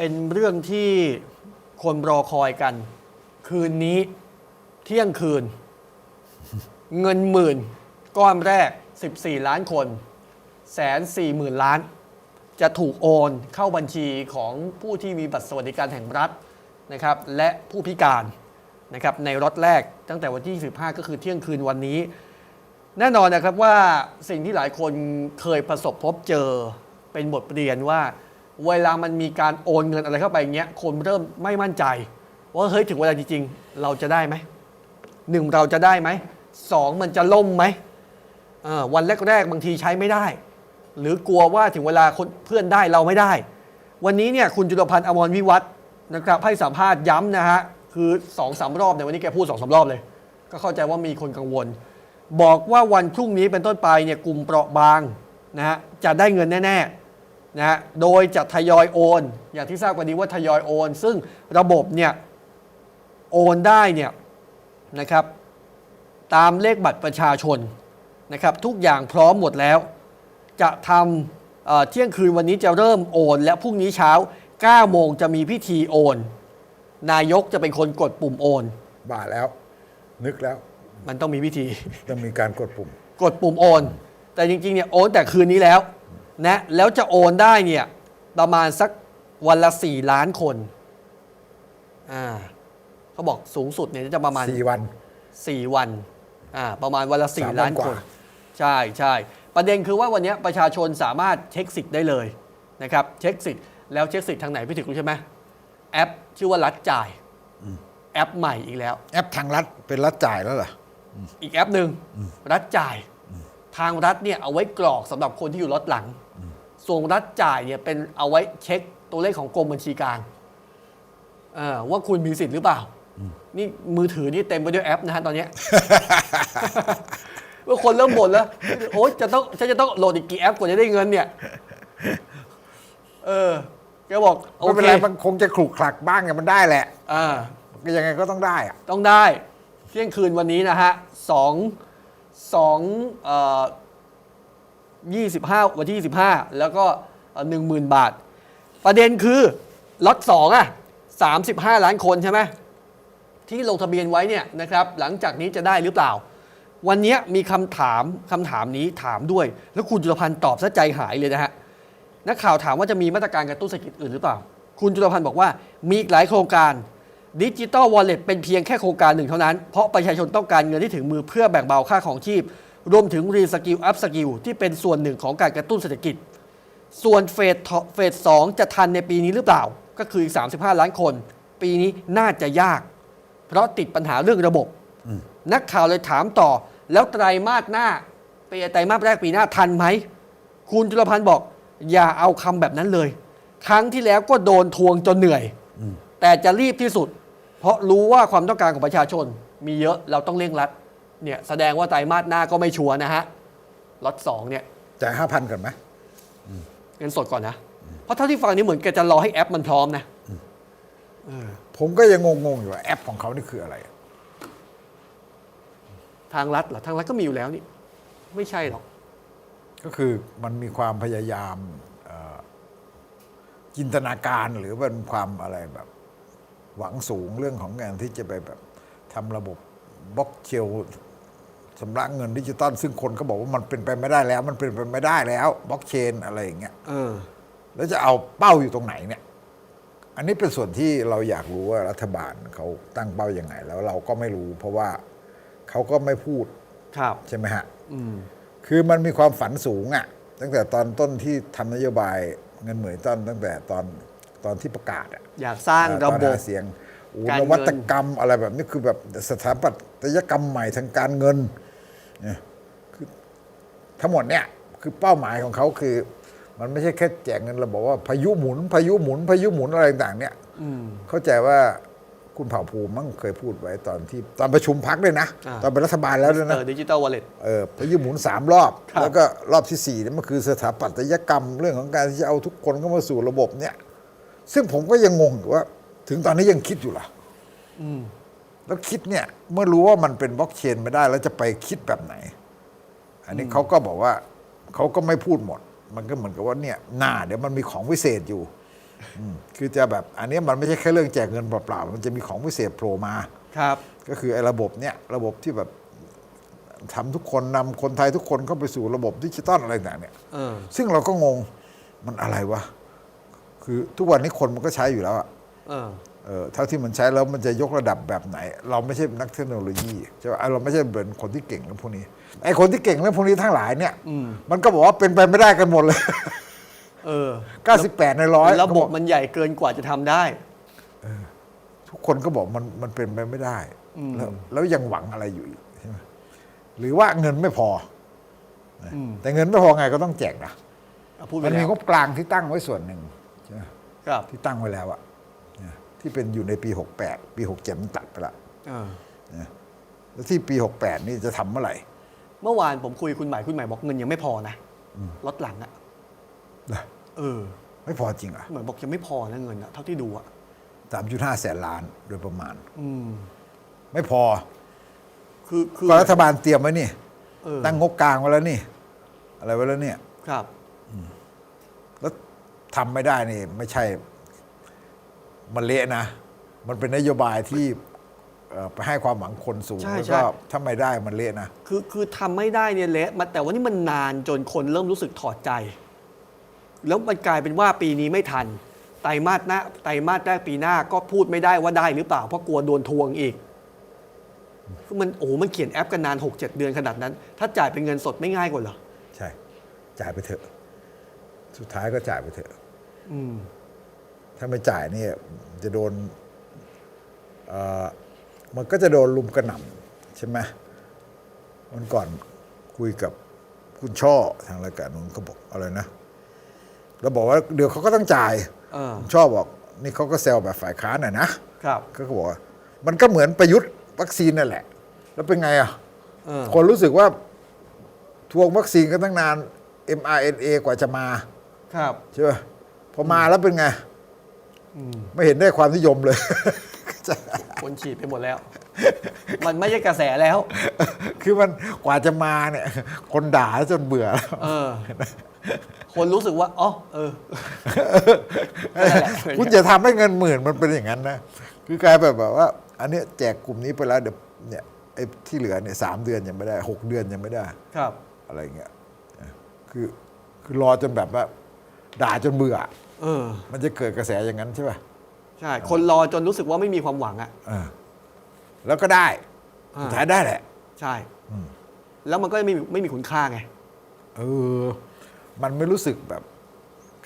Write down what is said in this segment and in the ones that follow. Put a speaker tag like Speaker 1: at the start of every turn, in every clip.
Speaker 1: เป็นเรื่องที่คนรอคอยกัน คืนนี้เที่ยงคืน เงินหมื่น ก้อนแรก 14 ล้านคนแสนสี่หมื่นล้าน จะถูกโอนเข้าบัญชีของผู้ที่มีบัตรสวัสดิการแห่งรัฐนะครับ และผู้พิการนะครับในรถแรกตั้งแต่วันที่ 15 ก็คือเที่ยงคืนวันนี้ แน่นอนนะครับว่าสิ่งที่หลายคนเคยประสบพบเจอเป็นบทเรียนว่า เวลามันมีการโอนเงินอะไรเข้าไปเงี้ยคนเริ่มไม่มั่นใจ ว่าเฮ้ยถึงเวลาจริงๆ เราจะได้ไหมหนึ่งเราจะได้ไหมสองมันจะล่มไหมวันแรกๆบางทีใช้ไม่ได้ หรือกลัวว่าถึงเวลาคนเพื่อนได้เราไม่ได้ วันนี้เนี่ยคุณจุลพันธ์อมรวิวัฒน์นะครับให้สัมภาษณ์ย้ำนะฮะคือสองสามรอบในวันนี้แกพูดสองสามรอบเลย ก็เข้าใจว่ามีคนกังวล บอกว่าวันพรุ่งนี้เป็นต้นไปเนี่ยกลุ่มเปราะบางนะฮะจะได้เงินแน่ ๆ นะฮะโดยจะทยอยโอน อย่างที่ทราบกันดีว่าทยอยโอน ซึ่งระบบเนี่ยโอนได้เนี่ยนะครับตามเลขบัตรประชาชนนะครับทุกอย่างพร้อมหมดแล้ว จะทำเอ่อเที่ยงคืนวันนี้จะเริ่มโอน และพรุ่งนี้เช้า9โมงจะมีพิธีโอน นายกจะเป็นคนกดปุ่มโอน
Speaker 2: บ้าแล้ว นึกแล้ว
Speaker 1: มันต้องมีพิธี
Speaker 2: ต้องมีการกดปุ่ม
Speaker 1: กดปุ่มโอน แต่จริงๆเนี่ยโอนแต่คืนนี้แล้ว นะแล้วจะโอนได้เนี่ยประมาณสักวันละ4ล้านคนอ่าเขาบอกสูงสุดเนี่ยจะประมาณ
Speaker 2: 4วัน
Speaker 1: 4วันอ่าประมาณวันละ
Speaker 2: สามวัน
Speaker 1: 4ล้าน
Speaker 2: กว่า
Speaker 1: คน ใช่ใช่ประเด็นคือว่าวันเนี้ยประชาชนสามารถเช็คสิทธิ์ได้เลยนะครับเช็คสิทธิ์แล้วเช็คสิทธิ์ทางไหนพี่ถึกรู้ใช่ไหมแอปชื่อว่ารัดจ่ายแอปใหม่อีกแล้ว
Speaker 2: แอปทางรัฐเป็นรัฐจ่ายแล้วเหรอ
Speaker 1: อีกแอปหนึ่งรัฐจ่าย ทางรัฐเนี่ยเอาไว้กรอกสำหรับคนที่อยู่รถหลัง ส่วนรัฐจ่ายเนี่ยเป็นเอาไว้เช็คตัวเลขของกรมบัญชีกลางเออว่าคุณมีสิทธิ์หรือเปล่า นี่มือถือนี่เต็มไปด้วยแอปนะฮะตอนเนี้ยว่าคนเริ่มบ่นแล้ว โอ๊ยจะต้องฉันจะต้องโหลดอีกกี่แอปกว่าจะได้เงินเนี่ย เออแกบอกโอ
Speaker 2: ไม่เป็น
Speaker 1: เค
Speaker 2: ไรมันคงจะขลุกขลักบ้างไงมันได้แหละ
Speaker 1: อ่า
Speaker 2: ก็ยังไงก็ต้องได้อะ
Speaker 1: ต้องได้ เที่ยงคืนวันนี้นะฮะสองสองเอ่อ ยี่สิบห้าวันที่ยี่สิบห้าแล้วก็หนึ่งหมื่นบาท ประเด็นคือล็อตสองอะสามสิบห้าล้านคนใช่ไหมที่ลงทะเบียนไว้เนี่ยนะครับหลังจากนี้จะได้หรือเปล่า วันนี้มีคำถามคำถามนี้ถามด้วย แล้วคุณจุลพันธ์ตอบซะใจหายเลยนะฮะนักข่าวถามว่าจะมีมาตรการกระตุ้นเศรษฐกิจอื่นหรือเปล่า คุณจุลพันธ์บอกว่ามีอีกหลายโครงการดิจิ t a ลวอลเล็ตเป็นเพียงแค่โครงการหนึ่งเท่านั้น เพราะประชาชนต้องการเงินที่ถึงมือเพื่อแบ่งเบาค่าของชีพ รวมถึงรีสกิลอัพสกิลที่เป็นส่วนหนึ่งของการกระตุ้นเศรษฐกิจ ส่วนเฟสเฟสสองจะทันในปีนี้หรือเปล่า ก็คืออีก 35 ล้านคน ปีนี้น่าจะยาก เพราะติดปัญหาเรื่องระบบ นักข่าวเลยถามต่อ แล้วไตรมาสหน้าปีไตรมาสแรกปีหน้าทันไหม คุณจุลพันธ์บอก อย่าเอาคำแบบนั้นเลย ครั้งที่แล้วก็โดนทวงจนเหนื่อย แต่จะรีบที่สุด เพราะรู้ว่าความต้องการของประชาชนมีเยอะเราต้องเร่งรัด เนี่ยแสดงว่าไตรมาสหน้าก็ไม่ชัวร์นะฮะล็อตสองเนี่ย
Speaker 2: จ่ายห้าพันก่อนไหม
Speaker 1: เงินสดก่อนนะ เพราะเท่าที่ฟังนี้เหมือนแกจะรอให้แอปมันพร้อมนะ
Speaker 2: ผมก็ยังงงๆอยู่ว่าแอปของเขานี่คืออะไร
Speaker 1: ทางรัฐเหรอทางรัฐก็มีอยู่แล้วนี่ ไม่ใช่หรอก
Speaker 2: ก็คือมันมีความพยายามเอ่อจินตนาการหรือเป็นความอะไรแบบ หวังสูงเรื่องของงานที่จะไปแบบทำระบบ บล็อกเชลสำระเงินดิจิตอลซึ่งคนก็บอกว่ามันเป็นไปไม่ได้แล้ว มันเป็นไปไม่ได้แล้วบล็อกเชนอะไรอย่างเงี้ย
Speaker 1: เออ
Speaker 2: แล้วจะเอาเป้าอยู่ตรงไหนเนี่ย อันนี้เป็นส่วนที่เราอยากรู้ว่ารัฐบาลเขาตั้งเป้ายังไง แล้วเราก็ไม่รู้ เพราะว่าเขาก็ไม่พูด
Speaker 1: ครับ
Speaker 2: ใช่ไหมฮะ
Speaker 1: อืม
Speaker 2: คือมันมีความฝันสูงอะ่ะ ตั้งแต่ตอนต้นที่ทำนโยบายเงินเหมือนต้นตั้งแต่ตอนตอนที่ประกาศอะ
Speaker 1: อยากสร้าง
Speaker 2: เอ่อ
Speaker 1: ระ
Speaker 2: ตอน
Speaker 1: บบ
Speaker 2: หาเสียง โอ้
Speaker 1: การ
Speaker 2: น
Speaker 1: เงิน
Speaker 2: วัตกรรมอะไรแบบนี้คือแบบสถาปัตยกรรมใหม่ทางการเงินเนี่ยคือทั้งหมดเนี่ยคือเป้าหมายของเขาคือ มันไม่ใช่แค่แจกเงินเราบอกว่าพายุหมุน พายุหมุน พายุหมุนอะไรต่างๆเนี่ย
Speaker 1: อืม
Speaker 2: เข้าใจว่าคุณเผ่าภูมิมั่งเคยพูดไว้ตอนที่ตอนประชุมพักด้วยนะ
Speaker 1: อ่า
Speaker 2: ตอนเป็นรัฐบาลแล้วด้วย
Speaker 1: เอ
Speaker 2: นะ
Speaker 1: อดิจิตอลวอลเล็ต
Speaker 2: เออพายุหมุนสามรอบ
Speaker 1: ครับ
Speaker 2: แล้วก็รอบที่สี่นี่มันคือสถาปัตยกรรมเรื่องของการที่จะเอาทุกคนเข้ามาสู่ระบบเนี่ย ซึ่งผมก็ยังงงอยู่ว่า ถึงตอนนี้ยังคิดอยู่ล่ะแล้วคิดเนี่ย เมื่อรู้ว่ามันเป็นบล็อกเชนไม่ได้ แล้วจะไปคิดแบบไหน อันนี้เขาก็บอกว่าเขาก็ไม่พูดหมด มันก็เหมือนกับว่าเนี่ยหน้าเดี๋ยวมันมีของวิเศษอยู่อืมคือจะแบบอันเนี้ยมันไม่ใช่แค่เรื่องแจกเงินเปล่าๆมันจะมีของพิเศษโผล่มา
Speaker 1: ครับ
Speaker 2: ก็คือไอ้ระบบเนี้ยระบบที่แบบทำทุกคนนำคนไทยทุกคนเข้าไปสู่ระบบดิจิตอลอะไรต่างๆเนี่ย
Speaker 1: เออ
Speaker 2: ซึ่งเราก็งงมันอะไรวะคือทุกวันนี้คนมันก็ใช้อยู่แล้วอะ
Speaker 1: เออ
Speaker 2: เออเท่าที่มันใช้แล้วมันจะยกระดับแบบไหน เราไม่ใช่นักเทคโนโลยีใช่ไหมเราไม่ใช่เป็นคนที่เก่งเรื่องพวกนี้ไอ้คนที่เก่งเรื่องพวกนี้ทั้งหลายเนี่ย
Speaker 1: อืม
Speaker 2: มันก็บอกว่าเป็นไปไม่ได้กันหมดเลย
Speaker 1: เออ
Speaker 2: 98ในร้อย
Speaker 1: ระบบมันใหญ่เกินกว่าจะทำได้
Speaker 2: ทุกคนก็บอกมันมันเป็นไปไม่ได้
Speaker 1: อืม
Speaker 2: แล้วแล้วยังหวังอะไรอยู่อีกใช่ไหมหรือว่าเงินไม่พอ
Speaker 1: อืม
Speaker 2: แต่เงินไม่พอไงก็ต้องแจกนะ
Speaker 1: อะพูดไป
Speaker 2: มันมี
Speaker 1: แล้ว
Speaker 2: งบกลางที่ตั้งไว้ส่วนหนึ่งใช่ไหม
Speaker 1: ครับ
Speaker 2: ที่ตั้งไว้แล้วอะนะ ที่เป็นอยู่ในปี 68 ปี 67 มันตัดไปละ
Speaker 1: เออ
Speaker 2: นะแล้วที่ปี 68 นี่จะทำเมื่อไหร่
Speaker 1: เมื่อวานผมคุยคุณหมายคุณหมายบอกเงินยังไม่พอนะรถหลังอะ
Speaker 2: นะ
Speaker 1: เออ
Speaker 2: ไม่พอจริงเหรอะ
Speaker 1: เหมือนบอกยังไม่พอนะเงินอะเท่าที่ดูอะ
Speaker 2: 3.5แสนล้านโดยประมาณ
Speaker 1: อืม
Speaker 2: ไม่พอ
Speaker 1: คือคือ
Speaker 2: ก็รัฐบาลเตรียมไว้นี่
Speaker 1: เออ
Speaker 2: ตั้งงบกลางไว้แล้วนี่ อะไรไว้แล้วเนี่ย
Speaker 1: ครับ
Speaker 2: แล้วทำไม่ได้นี่ ไม่ใช่ มันเละนะ มันเป็นนโยบายที่เอ่อไปให้ความหวังคนสูง
Speaker 1: ใช่
Speaker 2: แล้ว
Speaker 1: ใช่
Speaker 2: ก็ถ้าไม่ได้มันเละนะ
Speaker 1: คือคือทำไม่ได้เนี่ยเละมาแต่ว่านี่มันนานจนคนเริ่มรู้สึกถอดใจ แล้วมันกลายเป็นว่าปีนี้ไม่ทัน ไตรมาสหน้าไตรมาสแรกปีหน้าก็พูดไม่ได้ว่าได้หรือเปล่า เพราะกลัวโดนทวงอีกคือมันโอ้โหมันเขียนแอปกันนาน 6 7 เดือนขนาดนั้น ถ้าจ่ายเป็นเงินสดไม่ง่ายกว่าเหรอ
Speaker 2: ใช่ จ่ายไปเถอะ สุดท้ายก็จ่ายไปเถอะ
Speaker 1: อืม
Speaker 2: ถ้าไม่จ่ายนี่จะโดนเอ่อมันก็จะโดนลุมกระหน่ำใช่ไหมวันก่อนคุยกับคุณช่อทางรายการนู้นเขาบอกอะไรนะเราบอกว่าเดี๋ยวเขาก็ต้องจ่าย
Speaker 1: เออ
Speaker 2: คุณช่อบอก นี่เขาก็แซวแบบฝ่ายค้านน่ะนะครับก็บอกว่ามันก็เหมือนประยุทธ์วัคซีนนั่นแหละ แล้วเป็นไงอะ
Speaker 1: เออ
Speaker 2: คนรู้สึกว่าทวงวัคซีนกันตั้งนาน mRNA กว่าจะมา
Speaker 1: ครับ
Speaker 2: ใช่ป่ะพอมาแล้วเป็นไง
Speaker 1: อืม
Speaker 2: ไม่เห็นได้ความนิยมเลย
Speaker 1: คนฉีดไปหมดแล้ว มันไม่ใช่กระแสแล้ว
Speaker 2: คือมันกว่าจะมาเนี่ย คนด่าจนเบื่อแล้ว
Speaker 1: เออ คนรู้สึกว่า อ๋อ เออนั่นแหละ
Speaker 2: คุณจะทำให้เงินหมื่นมันเป็นอย่างนั้นนะ คือกลายแบบแบบว่า อันเนี้ยแจกกลุ่มนี้ไปแล้วเดี๋ยวเนี่ยไอ้ที่เหลือเนี่ยสามเดือนยังไม่ได้หกเดือนยังไม่ได้
Speaker 1: ครับ
Speaker 2: อะไรเงี้ย คือคือรอจนแบบว่า ด่าจนเบื่อ
Speaker 1: เออ
Speaker 2: มันจะเกิดกระแสอย่างนั้นใช่ป่ะ
Speaker 1: ใช่ คนรอจนรู้สึกว่าไม่มีความหวังอะ
Speaker 2: เออแล้วก็ได้
Speaker 1: อ่า
Speaker 2: สุดท้ายได้แหละ
Speaker 1: ใช่แล้วมันก็ไม่มีไม่มีคุณค่าไง
Speaker 2: เออ มันไม่รู้สึกแบบ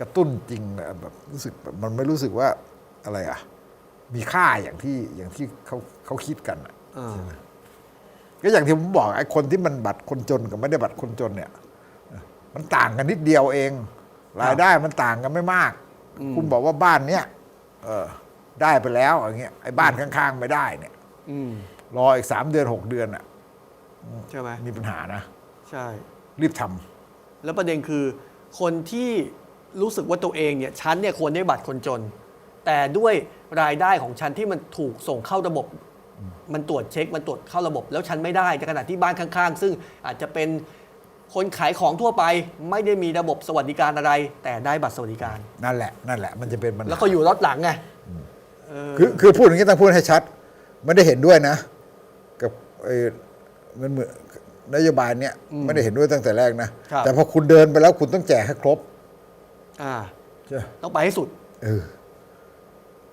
Speaker 2: กระตุ้นจริงอะแบบรู้สึกแบบมันไม่รู้สึกว่าอะไรอะ มีค่าอย่างที่อย่างที่เขาเขาคิดกันอะ
Speaker 1: เออ
Speaker 2: ก็อย่างที่ผมบอกไอ้คนที่มันบัตรคนจนกับไม่ได้บัตรคนจนเนี่ย มันต่างกันนิดเดียวเอง รายได้มันต่างกันไม่มาก คุณบอกว่าบ้านเนี้ยเออ ได้ไปแล้วอย่างเงี้ยไอ้บ้านข้างๆไม่ได้เนี่ย
Speaker 1: อืม
Speaker 2: รออีกสามเดือนหกเดือนอะ
Speaker 1: ใช่ไหม
Speaker 2: มีปัญหานะ
Speaker 1: ใช่
Speaker 2: รีบทำ
Speaker 1: แล้วประเด็นคือคนที่รู้สึกว่าตัวเองเนี่ยฉันเนี่ยควรได้บัตรคนจน แต่ด้วยรายได้ของฉันที่มันถูกส่งเข้าระบบ มันตรวจเช็คมันตรวจเข้าระบบ แล้วฉันไม่ได้ในขณะที่บ้านข้างๆ ซึ่งอาจจะเป็น คนขายของทั่วไปไม่ได้มีระบบสวัสดิการอะไร แต่ได้บัตรสวัสดิการ
Speaker 2: นั่นแหละนั่นแหละมันจะเป็นปัญหา
Speaker 1: แล้วก็อยู่รถหลังไงเออ
Speaker 2: คือคือพูดอย่างนี้ต้องพูดให้ชัด ไม่ได้เห็นด้วยนะ กับไอ้เงินหมื่นนโยบายเนี้ยไม่ได้เห็นด้วยตั้งแต่แรกนะ
Speaker 1: ครับ
Speaker 2: แต่พอคุณเดินไปแล้วคุณต้องแจกให้ครบ
Speaker 1: อ่า
Speaker 2: ใช่ไหม
Speaker 1: ต้องไปให้สุด
Speaker 2: เออ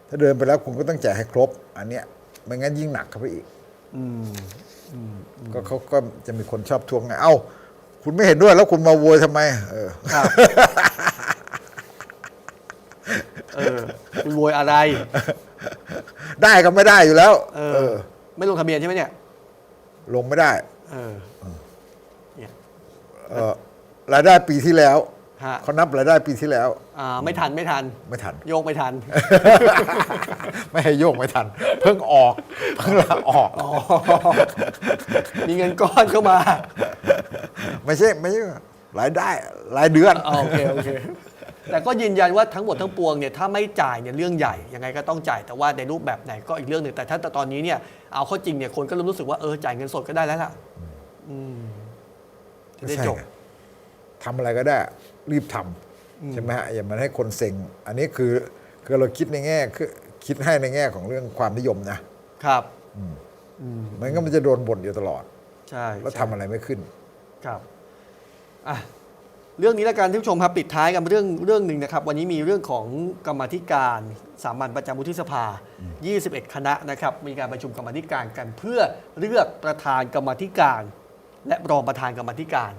Speaker 2: ถ้าเดินไปแล้วคุณก็ต้องแจกให้ครบ อันเนี้ยไม่งั้นยิ่งหนักเข้าไปอีก
Speaker 1: อืม
Speaker 2: ก็เขาก็จะมีคนชอบทวงไง เอ้า คุณไม่เห็นด้วยแล้วคุณมาโวยทำไม เออ
Speaker 1: ครับเออคุณโวยอะไร
Speaker 2: ได้ก็ไม่ได้อยู่แล้ว
Speaker 1: เอ
Speaker 2: เอ
Speaker 1: อ
Speaker 2: อ
Speaker 1: ไม่ลงทะเบียนใช่ไหมเนี่ย
Speaker 2: ลงไม่ได้
Speaker 1: เออเนี่ย
Speaker 2: เออรายได้ปีที่แล้ว
Speaker 1: ฮะ
Speaker 2: เขานับรายได้ปีที่แล้ว
Speaker 1: อ่าไม่ทันไม่ทัน
Speaker 2: ไม่ทัน
Speaker 1: โยกไม่ทัน
Speaker 2: ไม่ให้โยกไม่ทัน เพิ่งออก เพิ่งลาออก
Speaker 1: มีเงินก้อนเข้ามา
Speaker 2: ไม่ใช่ไม่ใช่รายได้รายเดือน
Speaker 1: อ่าโอเคโอเค แต่ก็ยืนยันว่าทั้งหมดทั้งปวงเนี่ยถ้าไม่จ่ายเนี่ยเรื่องใหญ่ยังไงก็ต้องจ่ายแต่ว่าในรูปแบบไหนก็อีกเรื่องหนึ่งแต่ถ้าตอนนี้เนี่ยเอาเข้าจริงเนี่ยคนก็เริ่มรู้สึกว่าเออจ่ายเงินสดก็ได้แล้วล่ะอืมจะได้
Speaker 2: ไม่ใช่
Speaker 1: จบ
Speaker 2: ไงทำอะไรก็ได้รีบทำใช่ไหมฮะอย่ามันให้คนเซ็ง อันนี้คือคือเราคิดในแง่คือคิดให้ในแง่ของเรื่องความนิยมนะครับ
Speaker 1: อืม
Speaker 2: มันก็มันจะโดนบ่นอยู่ตลอด
Speaker 1: ใช่
Speaker 2: แล้ว
Speaker 1: ใช่
Speaker 2: ทำอะไรไม่ขึ้น
Speaker 1: ครับอะเรื่องนี้แล้วกันท่านผู้ชมครับปิดท้ายกันเรื่องเรื่องหนึ่งนะครับ วันนี้มีเรื่องของกรรมาธิการสามัญประจำวุฒิสภา 21 คณะนะครับ มีการประชุมกรรมาธิการกันเพื่อเลือกประธานกรรมาธิการ และรองประธานกรรมาธิการ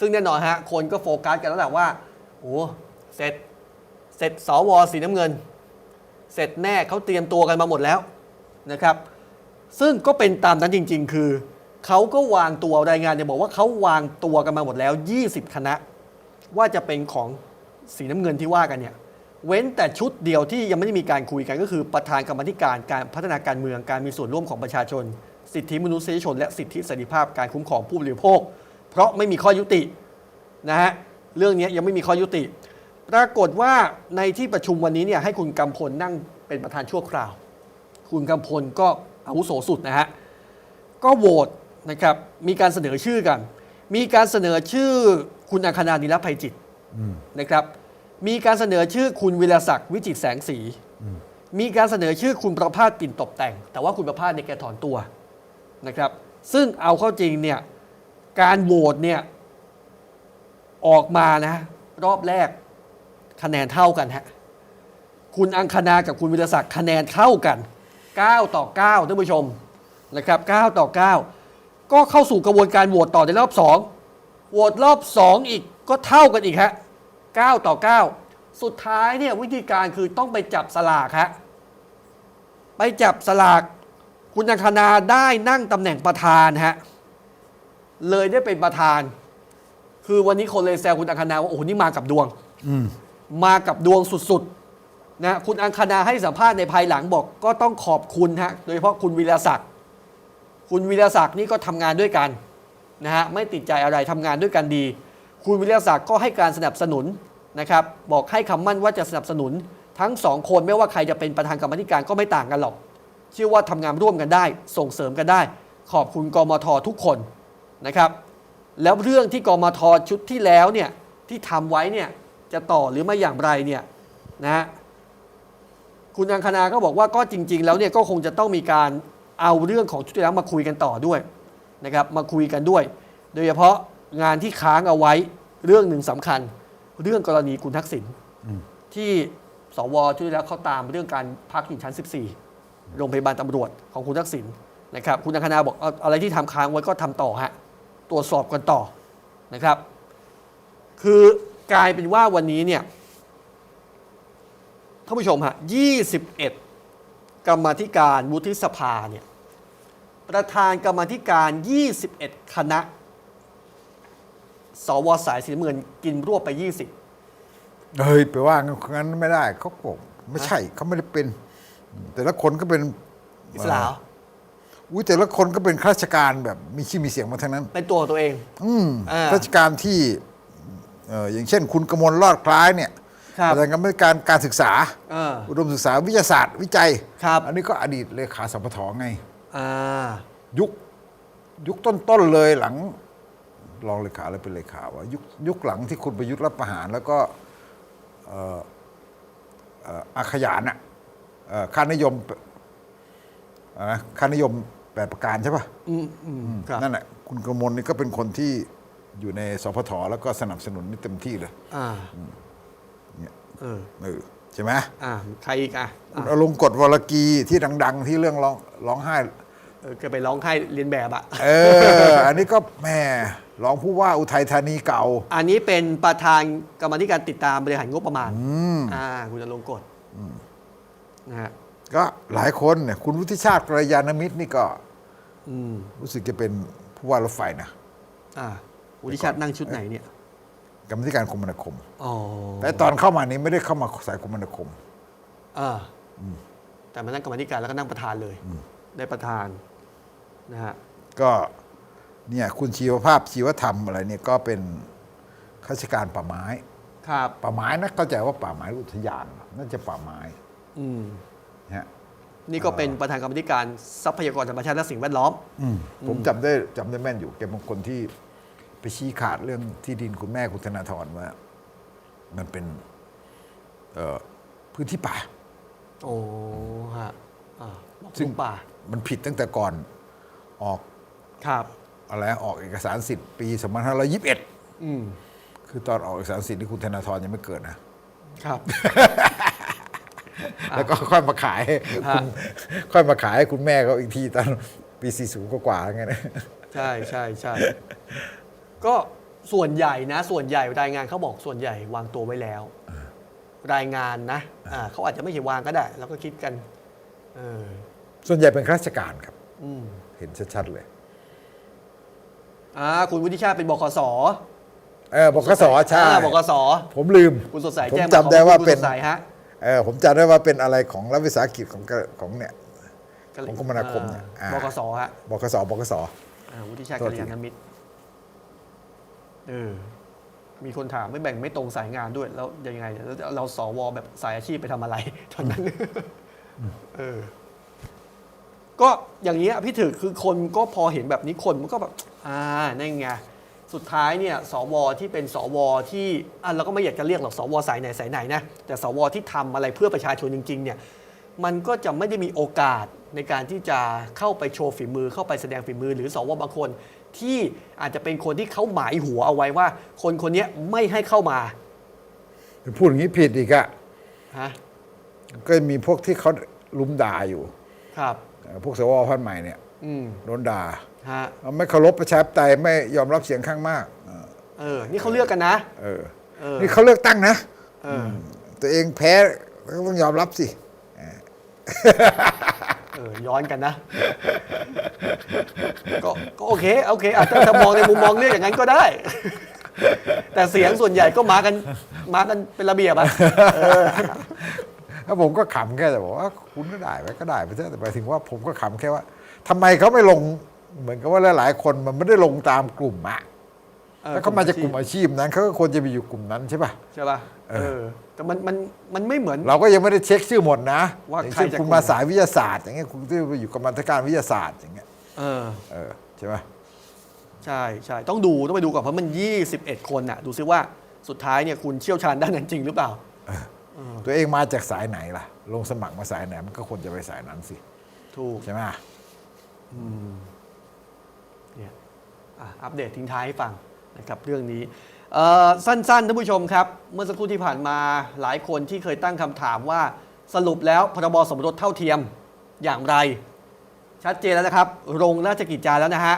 Speaker 1: ซึ่งแน่นอนฮะคนก็โฟกัสกันแล้วแหละว่าโอ้เสร็จเสร็จสวสีน้ำเงิน เสร็จแน่เขาเตรียมตัวกันมาหมดแล้วนะครับ ซึ่งก็เป็นตามนั้นจริง ๆ คือ เขาก็วางตัวรายงานเนี่ยบอกว่าเขาวางตัวกันมาหมดแล้ว 20 คณะ ว่าจะเป็นของสีน้ำเงินที่ว่ากันเนี่ยเว้นแต่ชุดเดียวที่ยังไม่ได้มีการคุยกันก็คือประธานกรรมธิการการพัฒนาการเมืองการมีส่วนร่วมของประชาชน สิทธิมนุษยชน และสิทธิเสรีภาพการคุ้มครองผู้บริโภค เพราะไม่มีข้อยุตินะฮะเรื่องนี้ยังไม่มีข้อยุติ ปรากฏว่าในที่ประชุมวันนี้เนี่ยให้คุณกำพลนั่งเป็นประธานชั่วคราว คุณกำพลก็อาวุโสสุดนะฮะก็โหวต นะครับ มีการเสนอชื่อกัน มีการเสนอชื่อคุณอังคณานิรภัยจิตนะครับ มีการเสนอชื่อคุณวิรศักดิ์วิจิตรแสงสี มีการเสนอชื่อคุณประภาสปิ่นตบแต่ง แต่ว่าคุณประภาสเนี่ยแกถอนตัวนะครับ ซึ่งเอาเข้าจริงเนี่ยการโหวตเนี่ยออกมานะ รอบแรกคะแนนเท่ากันฮะคุณอังคณากับคุณวิรศักดิ์คะแนนเท่ากัน 9 ต่อ9ท่านผู้ชมนะครับ9ต่อ 9 ก็เข้าสู่กระบวนการโหวตต่อในรอบ2โหวตรอบ2อีกก็เท่ากันอีกฮะ9ต่อ 9 สุดท้ายเนี่ยวิธีการคือต้องไปจับสลากฮะไปจับสลากคุณอังคณาได้นั่งตำแหน่งประธานฮะเลยได้เป็นประธาน คือวันนี้คนเลยแซวคุณอังคณาว่าโอ้โหนี่มากับดวงมากับดวงสุดๆนะคุณอังคณาให้สัมภาษณ์ในภายหลังบอก ก็ต้องขอบคุณฮะโดยเฉพาะคุณวีรศักดิ์ คุณวีรศักดิ์นี่ก็ทำงานด้วยกันนะฮะไม่ติดใจอะไรทำงานด้วยกันดี คุณวีรศักดิ์ก็ให้การสนับสนุนนะครับบอกให้คำมั่นว่าจะสนับสนุนทั้งสองคนไม่ว่าใครจะเป็นประธานกรรมธิการก็ไม่ต่างกันหรอกเชื่อว่าทำงานร่วมกันได้ ส่งเสริมกันได้ ขอบคุณกมททุกคนนะครับ แล้วเรื่องที่กมทชุดที่แล้วเนี่ยที่ทำไว้เนี่ยจะต่อหรือไม่อย่างไรเนี่ยนะฮะคุณอังคณาก็บอกว่าก็จริง ๆ แล้วเนี่ยก็คงจะต้องมีการ เอาเรื่องของชุดที่แล้วมาคุยกันต่อด้วยนะครับมาคุยกันด้วย โดยเฉพาะงานที่ค้างเอาไว้เรื่องหนึ่งสำคัญ เรื่องกรณีคุณทักษิณที่สวชุดที่แล้วเขาตามเรื่องการพักอยู่ชั้น 14 โรงพยาบาลตำรวจของคุณทักษิณนะครับคุณอังคณาบอกเอาอะไรที่ทำค้างไว้ก็ทำต่อฮะตรวจสอบกันต่อนะครับ คือกลายเป็นว่าวันนี้เนี่ยท่านผู้ชมฮะ21 กรรมาธิการวุฒิสภาเนี่ยประธานกรรมาธิการ 21 คณะ สวสายสีน้ำเงินกินรวบไป 20
Speaker 2: เฮ้ยไปว่างั้นไม่ได้เขาบอกไม่ใช่เขาไม่ได้เป็น แต่ละคนก็เป็น
Speaker 1: อิสลาเหรอ
Speaker 2: อุ้ยแต่ละคนก็เป็นข้าราชการแบบมีชื่อมีเสียงมาทั้งนั้น
Speaker 1: เป็นตัวของตัวเอง
Speaker 2: อืม
Speaker 1: อ่า
Speaker 2: ข้าราชการที่เอ่ออย่างเช่น คุณกมลรอดคล้ายเนี่ย
Speaker 1: ครับ
Speaker 2: ประธานกรรมการการศึกษา
Speaker 1: เออ
Speaker 2: อุดมศึกษาวิทยาศาสตร์วิจัย
Speaker 1: ครับ
Speaker 2: อันนี้ก็อดีตเลขาสปทไง
Speaker 1: อ่า
Speaker 2: ยุคยุคต้นๆเลยหลัง รองเลขาแล้วเป็นเลขาวะยุคยุคหลังที่คุณประยุทธ์รับประหาร แล้วก็เอ่อเอ่ออาขยานอะเอ่อค่านิยมเอ่อค่านิยมแปดประการใช่ปะ
Speaker 1: อืมอืมครับ
Speaker 2: นั่นแหละคุณกมลนี่ก็เป็นคนที่อยู่ในสพทแล้วก็สนับสนุนนี่เต็มที่เลย
Speaker 1: อ่า
Speaker 2: ใช่ไหม
Speaker 1: อ่าใครอีกอะ
Speaker 2: คุณ
Speaker 1: อะ
Speaker 2: อลงกฎวรกีที่ดัง ๆ ที่เรื่องร้องร้องไห้
Speaker 1: เออแกไปร้องไห้เรียนแบบอะ
Speaker 2: เออ อันนี้ก็แหม่รองผู้ว่าอุทัยธานีเก่า
Speaker 1: อันนี้เป็นประธานกรรมาธิการติดตามบริหารงบประมาณอ่าคุณจะลงกฎนะฮะ
Speaker 2: ก็หลายคนเนี่ยคุณวุฒิชาติกรยานมิตรนี่ก็
Speaker 1: อืม
Speaker 2: รู้สึกจะเป็นผู้ว่ารถไฟนะ
Speaker 1: อ่าวุฒิชาตินั่งชุดไหนเนี่ย
Speaker 2: กรรมธิการคมนาคม
Speaker 1: อ๋อ
Speaker 2: แต่ตอนเข้ามานี้ไม่ได้เข้ามาสายคมนาคม
Speaker 1: อ่าแต่มานั่งกรรมาธิการแล้วก็นั่งประธานเลย ได้ประธานนะฮะ
Speaker 2: ก็เนี่ยคุณชีวภาพชีวธรรมอะไรเนี่ยก็เป็นข้าราชการป่าไม้
Speaker 1: ครับ
Speaker 2: ป่าไม้นะเข้าใจว่าป่าไม้อุทยานน่าจะป่าไม้
Speaker 1: อืม
Speaker 2: นะฮะ
Speaker 1: นี่ก็เป็นประธานกรรมาธิการทรัพยากรธรรมชาติและสิ่งแวดล้อม
Speaker 2: ผมจำได้จำได้แม่นอยู่แกเป็นคนที่ ไปชี้ขาดเรื่องที่ดินคุณแม่คุณธนาธรว่า มันเป็นเอ่อพื้นที่ป่า
Speaker 1: โอ้ฮะอ่าบอก
Speaker 2: ซึ่ง
Speaker 1: ลูกป่า
Speaker 2: มันผิดตั้งแต่ก่อนออก
Speaker 1: ครับ
Speaker 2: อะไรออกเอกสารสิทธิ์ปี2521
Speaker 1: อืม
Speaker 2: คือตอนออกเอกสารสิทธิ์ที่คุณธนาธรยังไม่เกิดนะ
Speaker 1: ครับ
Speaker 2: แล้วก็ค่อยมาขายให้
Speaker 1: ฮะ
Speaker 2: คุณค่อยมาขายให้คุณแม่เขาอีกทีตอนปี40กว่าๆไงนะ
Speaker 1: ใช่ใช่ใช่ ก็ส่วนใหญ่นะ ส่วนใหญ่รายงานเขาบอกส่วนใหญ่วางตัวไว้แล้ว รายงานนะอ่าเขาอาจจะไม่เห็นวางก็ได้ แล้วก็คิดกัน เออ
Speaker 2: ส่วนใหญ่เป็นข้าราชการครับ
Speaker 1: อืม
Speaker 2: เห็นชัดๆเลย
Speaker 1: อ่าคุณวุฒิชาติเป็นบกส
Speaker 2: เออบกสใช่
Speaker 1: อ่าบกส
Speaker 2: ผมลืม
Speaker 1: คุณสดใส
Speaker 2: ผม
Speaker 1: แจ้งมา
Speaker 2: จำได้ว่า
Speaker 1: ขอบคุณ
Speaker 2: เป็น
Speaker 1: คุณสดใสฮะ
Speaker 2: เออผมจำได้ว่าเป็นอะไรของรัฐวิสาหกิจของกระของเนี่ย
Speaker 1: กะหรี่
Speaker 2: ของคมนาคมเนี่ยอ่า
Speaker 1: บกสฮะ
Speaker 2: บกสบกส
Speaker 1: อ่าวุฒิชาติ
Speaker 2: โท
Speaker 1: กั
Speaker 2: ษ
Speaker 1: ล
Speaker 2: ที
Speaker 1: ยาณมิตร เออมีคนถามไม่แบ่งไม่ตรงสายงานด้วย แล้วยังไงแล้วเราสวแบบสายอาชีพไปทำอะไรตอนนั้นเออก็อย่างนี้พี่ถือคือคนก็พอเห็นแบบนี้คนมันก็แบบอ่านั่นไงสุดท้ายเนี่ยสวที่เป็นสวที่อะเราก็ไม่อยากจะเรียกหรอกสวสายไหนสายไหนนะแต่สวที่ทำอะไรเพื่อประชาชนจริง ๆ เนี่ยมันก็จะไม่ได้มีโอกาสในการที่จะเข้าไปโชว์ฝีมือเข้าไปแสดงฝีมือ หรือสวบางคน ที่อาจจะเป็นคนที่เขาหมายหัวเอาไว้ว่า คนคนนี้ไม่ให้เข้ามา
Speaker 2: พูดอย่างนี้ผิดอีกอะ
Speaker 1: ฮะ
Speaker 2: ก็มีพวกที่เขาลุมด่าอยู่
Speaker 1: ครับ
Speaker 2: เออพวกสวพันธุ์ใหม่เนี่ย
Speaker 1: อืม
Speaker 2: โดนด่า
Speaker 1: ฮะ
Speaker 2: ไม่เคารพประชาธิปไตยไม่ยอมรับเสียงข้างมากเออ
Speaker 1: เออนี่เขาเลือกกันนะ
Speaker 2: เออ
Speaker 1: เออ
Speaker 2: นี่เขาเลือกตั้งนะ
Speaker 1: เออ
Speaker 2: ตัวเองแพ้ก็ต้องยอมรับสิ
Speaker 1: เออย้อนกันนะ ก็ก็โอเคโอเคอาจจะถ้ามองในมุมมองเลือกอย่างนั้นก็ได้ แต่เสียงส่วนใหญ่ก็มากันมากันเป็นระเบียบอะเออ
Speaker 2: แล้วผมก็ขำแค่แต่บอกว่าคุณก็ได้ไปก็ได้ไปเถอะแต่หมายถึงว่าผมก็ขำแค่ว่าทำไมเขาไม่ลงเหมือนกับว่าหลายๆคนมันไม่ได้ลงตามกลุ่มอะ
Speaker 1: ออ
Speaker 2: แล้วเขามาจากกลุ่มอาชีพนั้นเขาก็ควรจะไปอยู่กลุ่มนั้นใช่ป่ะ
Speaker 1: ใช่ป่ะ
Speaker 2: เอ
Speaker 1: เอ
Speaker 2: อ
Speaker 1: อแต่มันมันมันไม่เหมือน
Speaker 2: เราก็ยังไม่ได้เช็คชื่อหมดนะ
Speaker 1: ว่า
Speaker 2: อย่าง
Speaker 1: ใคร
Speaker 2: เช่น
Speaker 1: จะ
Speaker 2: คุณ
Speaker 1: กลุ่ม
Speaker 2: มาสายวิทยาศาสตร์ อย่างเงี้ยคุณที่ไปอยู่กรรมการวิทยาศาสตร์อย่างเงี้ย
Speaker 1: เออ
Speaker 2: เออใช่ไหม
Speaker 1: ใช่ใช่ต้องดูต้องไปดูก่อนเพราะมัน 21 คนน่ะ ดูซิว่าสุดท้ายเนี่ยคุณเชี่ยวชาญด้านนั้นจริงหรือเปล่า
Speaker 2: ตัวเองมาจากสายไหนล่ะ ลงสมัครมาสายไหนมันก็ควรจะไปสายนั้นสิ
Speaker 1: ถูก
Speaker 2: ใช่ไหม
Speaker 1: เนี่ยอะอัปเดตทิ้งท้ายให้ฟัง นะครับเรื่องนี้สั้นๆท่านผู้ชมครับ เมื่อสักครู่ที่ผ่านมาหลายคนที่เคยตั้งคำถามว่าสรุปแล้วพรบสมรสเท่าเทียมอย่างไร ชัดเจนแล้วนะครับลงราชกิจจาแล้วนะฮะ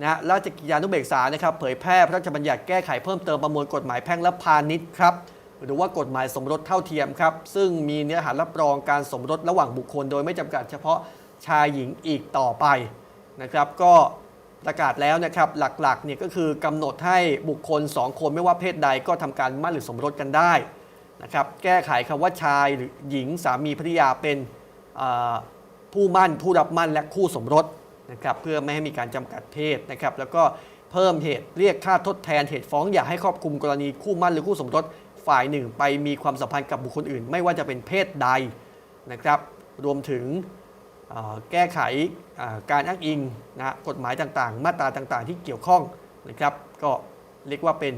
Speaker 1: นะราชกิจจานุเบกษานะครับเผยแพร่พระราชบัญญัติแก้ไขเพิ่มเติมประมวลกฎหมายแพ่งและพาณิชย์ครับหรือว่ากฎหมายสมรสเท่าเทียมครับ ซึ่งมีเนื้อหารับรองการสมรสระหว่างบุคคล โดยไม่จำกัดเฉพาะชายหญิงอีกต่อไปนะครับ ก็ ประกาศแล้วนะครับหลักๆเนี่ยก็คือกำหนดให้บุคคล 2 คนไม่ว่าเพศใดก็ทำการมั่นหรือสมรสกันได้นะครับแก้ไขคำว่าชายหรือหญิงสามีภรรยาเป็นผู้มั่นผู้รับมั่นและคู่สมรสนะครับเพื่อไม่ให้มีการจำกัดเพศนะครับแล้วก็เพิ่มเหตุเรียกค่าทดแทนเหตุฟ้องอย่าให้ครอบคลุมกรณีคู่มั่นหรือคู่สมรสฝ่ายหนึ่ง ไปมีความสัมพันธ์กับบุคคลอื่น ไม่ว่าจะเป็นเพศใดนะครับรวมถึง แก้ไขอ่าการอ้างอิงนะกฎหมายต่างๆ มาตราต่างๆ ที่เกี่ยวข้องนะครับ ก็เรียกว่าเป็น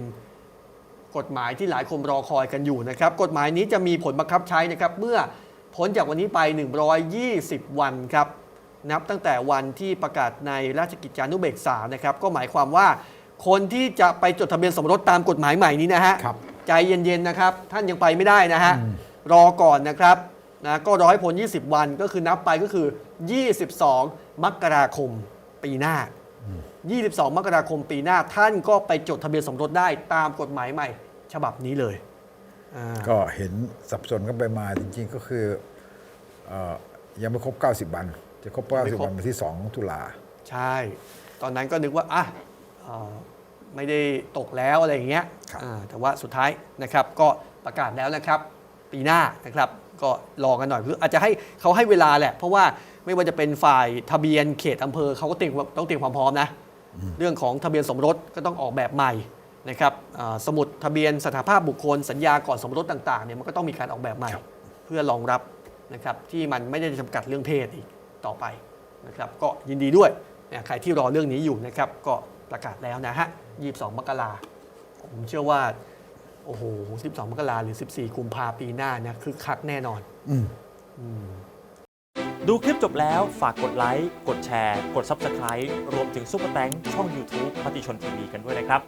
Speaker 1: กฎหมายที่หลายคนรอคอยกันอยู่นะครับ กฎหมายนี้จะมีผลบังคับใช้นะครับเมื่อพ้นจากวันนี้ไป 120 วันครับนับตั้งแต่วันที่ประกาศในราชกิจจานุเบกษานะครับก็หมายความว่าคนที่จะไปจดทะเบียนสมรสตามกฎหมายใหม่นี้นะฮะ
Speaker 2: ครับ
Speaker 1: ใจเย็นๆนะครับ ท่านยังไปไม่ได้นะฮะรอก่อนนะครับ นะก็รอให้พ้น20 วันก็คือนับไปก็คือ 22 มกราคมปีหน้า 22 มกราคมปีหน้าท่านก็ไปจดทะเบียนสมรสได้ตามกฎหมายใหม่ ฉบับนี้เลยอ่า
Speaker 2: ก็เห็นสับสนกันไปมาจริงๆก็คือเอ่อยังไม่ครบ 90 วัน จะครบ 90 วันวันที่ 2 ตุลา
Speaker 1: ใช่ ตอนนั้นก็นึกว่าอะเอ่อไม่ได้ตกแล้วอะไรอย่างเงี้ย
Speaker 2: ครับ
Speaker 1: อ่าแต่ว่าสุดท้ายนะครับก็ประกาศแล้วนะครับ ปีหน้านะครับ ก็รอกันหน่อยคืออาจจะให้เขาให้เวลาแหละ เพราะว่าไม่ว่าจะเป็นฝ่ายทะเบียนเขตอำเภอเขาก็เตรียมต้องเตรียมความพร้อมนะ เรื่องของทะเบียนสมรสก็ต้องออกแบบใหม่นะครับอ่าสมุดทะเบียนสถาภาพบุคคล สัญญาก่อนสมรสต่างๆเนี่ยมันก็ต้องมีการออกแบบใหม่ เพื่อรองรับนะครับที่มันไม่ได้จำกัดเรื่องเพศอีกต่อไปนะครับก็ยินดีด้วยนะใครที่รอเรื่องนี้อยู่นะครับก็ประกาศแล้วนะฮะ 22 มกราผมเชื่อว่า โอ้โห 12 มกราหรือ 14 กุมภาปีหน้าเนี่ยคือคักแน่นอน
Speaker 2: อืม
Speaker 3: ดูคลิปจบแล้วฝากกดไลค์ กดแชร์ กด Subscribe รวมถึงซุปเปอร์แตงช่อง YouTube มติชนทีวีกันด้วยนะครับ